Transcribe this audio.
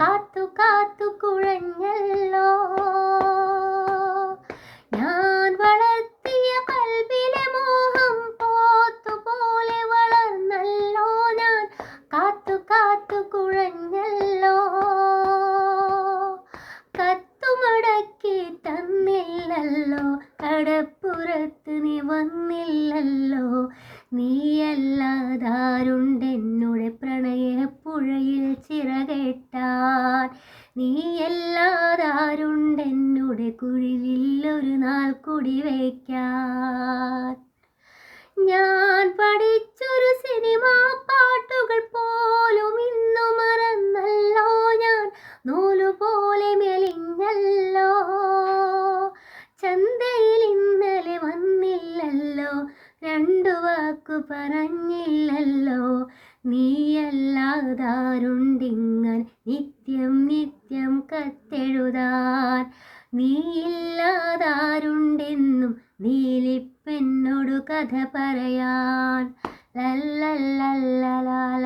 കാത്തു കാത്തു കുഴഞ്ഞല്ലോ. ഞാൻ വളർത്തിയ കൽവിലെ മോഹം പോത്തുപോലെ വളർന്നല്ലോ. ഞാൻ കാത്തു കാത്തു കുഴഞ്ഞല്ലോ. കത്തുമടക്കി തന്നില്ലല്ലോ. കടപ്പുറത്ത് നീ വന്നില്ലല്ലോ. നീയല്ലാതാരുണ്ട്? ചിറകെട്ടാൻ നീയല്ലാതാരുണ്ടെന്നുടെ കുഴിലിൽ ഒരു നാൾ കുടി വയ്ക്കാൻ. ഞാൻ പഠിച്ചൊരു സിനിമാ പാട്ടുകൾ പോലും ഇന്നു മറന്നല്ലോ. ഞാൻ നൂലുപോലെ മെലിഞ്ഞല്ലോ. ചന്തയിൽ ഇന്നലെ വന്നില്ലല്ലോ. രണ്ടു വാക്കു പറഞ്ഞില്ലല്ലോ. നീയല്ലാതാരുണ്ടിങ്ങൻ നിത്യം നിത്യം കത്തെഴുതാൻ. നീയില്ലാതാരുണ്ടെന്നും നീലിപ്പെന്നോടു കഥ പറയാൻ. ലല്ലല്ലല്ലലാലാല